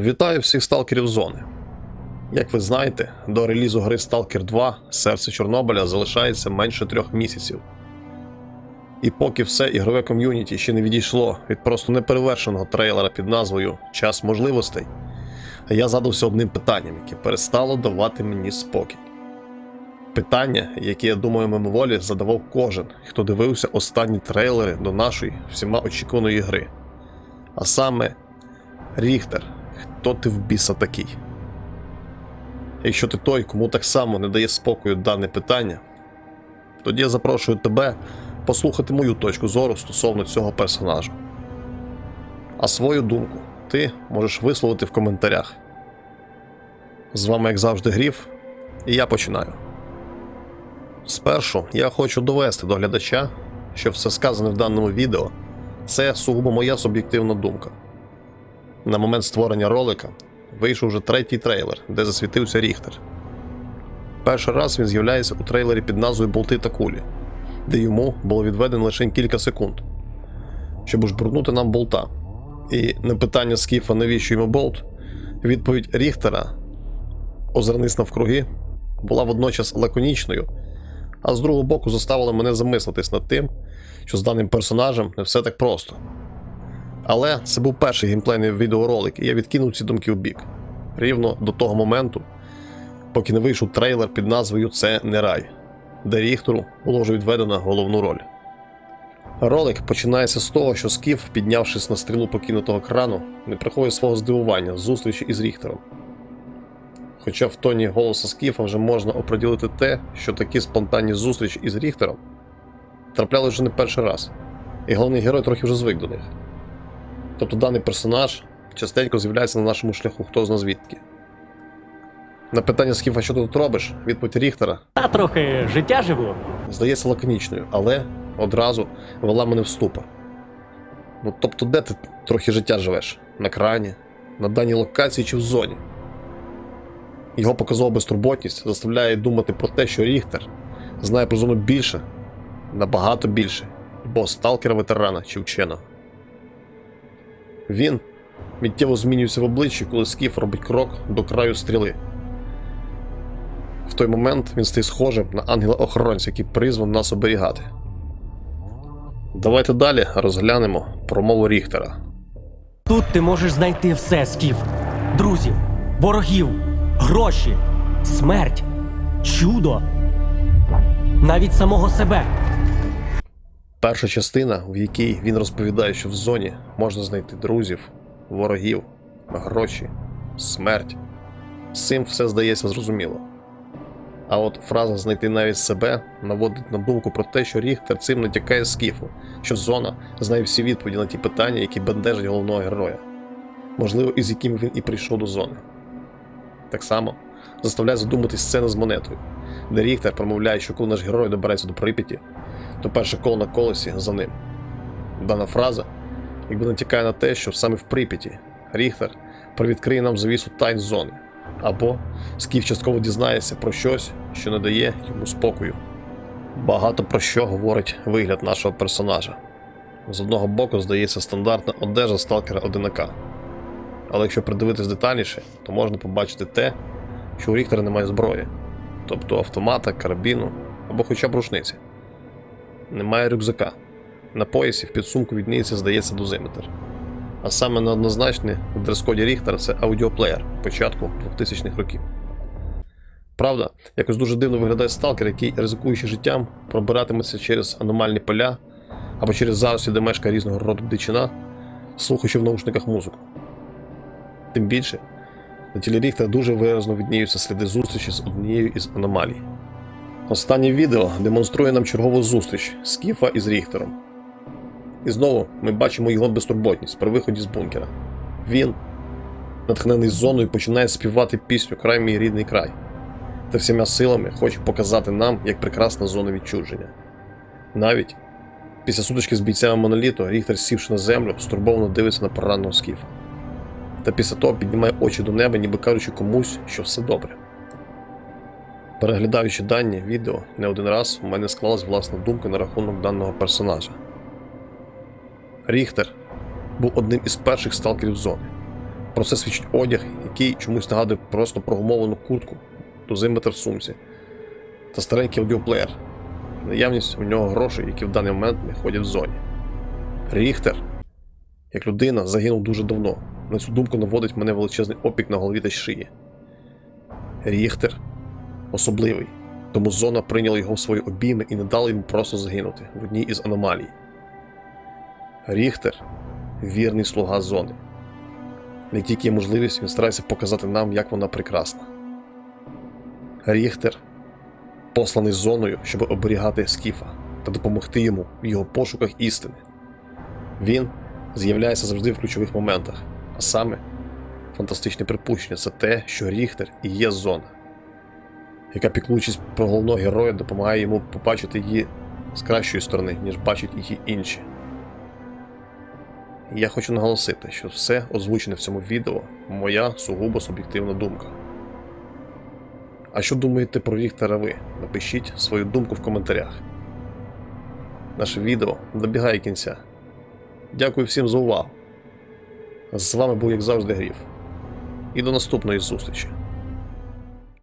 Вітаю всіх сталкерів зони. Як ви знаєте, до релізу гри Stalker 2 серце Чорнобиля залишається менше трьох місяців. І поки все ігрове ком'юніті ще не відійшло від просто неперевершеного трейлера під назвою Час можливостей, я задався одним питанням, яке перестало давати мені спокій. Питання, яке, я думаю, мимоволі задавав кожен, хто дивився останні трейлери до нашої всіма очікуваної гри. А саме Ріхтер, хто ти в біса такий? Якщо ти той, кому так само не дає спокою дане питання, тоді я запрошую тебе послухати мою точку зору стосовно цього персонажа. А свою думку ти можеш висловити в коментарях. З вами, як завжди, Гріф, і я починаю. Спершу я хочу довести до глядача, що все сказане в даному відео це сугубо моя суб'єктивна думка. На момент створення ролика вийшов вже третій трейлер, де засвітився Ріхтер. Перший раз він з'являється у трейлері під назвою Болти та кулі, де йому було відведено лише кілька секунд, щоб жбурнути нам болта. І на питання Скіфа, навіщо йому болт, відповідь Ріхтера, озирнись навкруги, була водночас лаконічною, а з другого боку заставила мене замислитись над тим, що з даним персонажем не все так просто. Але це був перший геймплейний відеоролик, і я відкинув ці думки в бік. Рівно до того моменту, поки не вийшов трейлер під назвою Це не рай, де Ріхтеру було вже відведено головну роль. Ролик починається з того, що Скіф, піднявшись на стрілу покинутого крану, не приходить свого здивування з зустрічі із Ріхтером. Хоча в тоні голоса Скіфа вже можна оприділити те, що такі спонтанні зустрічі із Ріхтером трапляли вже не перший раз, і головний герой трохи вже звик до них. Тобто даний персонаж частенько з'являється на нашому шляху хто зна звідки. На питання Скіфа, що ти тут робиш, відповідь Ріхтера Та трохи життя живу. здається лаконічною, але одразу вела мене в ступор. Ну тобто, де ти трохи життя живеш? На крані, на даній локації чи в зоні? Його показова безтурботність заставляє думати про те, що Ріхтер знає про зону більше, набагато більше, бо сталкера ветерана чи вченого. Він миттєво змінюється в обличчі, коли Скіф робить крок до краю стріли. В той момент він стає схожим на ангела-охоронця, який призван нас оберігати. Давайте далі розглянемо промову Ріхтера. Тут ти можеш знайти все, Скіф. Друзів, ворогів, гроші, смерть, чудо. Навіть самого себе. Перша частина, в якій він розповідає, що в зоні можна знайти друзів, ворогів, гроші, смерть. З цим все здається зрозуміло. А от фраза знайти навіть себе наводить на думку про те, що Ріхтер цим натякає скіфу, що зона знає всі відповіді на ті питання, які бентежать головного героя, можливо, із яким він і прийшов до зони. Так само заставляє задуматись сцена з монетою, де Ріхтер промовляє, що коли наш герой добереться до Прип'яті, то перше коло на колесі за ним. Дана фраза якби натякає на те, що саме в Прип'яті Ріхтер привідкриє нам завісу тайн зони, або Скіф частково дізнається про щось, що не дає йому спокою. Багато про що говорить вигляд нашого персонажа. З одного боку, здається, стандартна одежа сталкера одинака. Але якщо придивитись детальніше, то можна побачити те, що у Ріхтера немає зброї, тобто автомата, карабіну або хоча б рушниці. Немає рюкзака. На поясі в підсумку відниється, здається, дозиметр. А саме неоднозначний в дрес-коді Ріхтера це аудіоплеєр початку 2000-х років. Правда, якось дуже дивно виглядає сталкер, який, ризикуючи життям, пробиратиметься через аномальні поля або через зарості, де мешкає різного роду дичина, слухаючи в наушниках музику. Тим більше, на тілі Ріхтера дуже виразно відніються сліди зустрічі з однією із аномалій. Останнє відео демонструє нам чергову зустріч Скіфа із Ріхтером. І знову ми бачимо його безтурботність при виході з бункера. Він, натхнений зоною, починає співати пісню Край мій рідний край та всіма силами хоче показати нам, як прекрасна зона відчуження. Навіть після сутички з бійцями моноліту Ріхтер, сівши на землю, стурбовано дивиться на пораненого скіфа. Та після того піднімає очі до неба, ніби кажучи комусь, що все добре. Переглядаючи дані відео не один раз, у мене склалась власна думка на рахунок даного персонажа. Ріхтер був одним із перших сталкерів зони, Про це свідчить одяг, який чомусь нагадує просто прогумовану куртку, дозиметр в сумці та старенький аудіоплеєр. Наявність у нього грошей, які в даний момент не ходять в зоні. Ріхтер, як людина, загинув дуже давно. На цю думку наводить мене величезний опік на голові та шиї. Ріхтер особливий, тому зона прийняла його в свої обійми і не дала йому просто загинути в одній із аномалій. Ріхтер вірний слуга зони. Не тільки є можливість, він старається показати нам, як вона прекрасна. Ріхтер посланий зоною, щоб оберігати Скіфа та допомогти йому в його пошуках істини. Він з'являється завжди в ключових моментах, а саме фантастичне припущення це те, що Ріхтер і є зона, яка піклуючись про головного героя, допомагає йому побачити її з кращої сторони, ніж бачать її інші. Я хочу наголосити, що все озвучене в цьому відео моя сугубо суб'єктивна думка. А що думаєте про Ріхтера ви? Напишіть свою думку в коментарях. Наше відео добігає кінця. Дякую всім за увагу. З вами був, як завжди, Гріф. І до наступної зустрічі.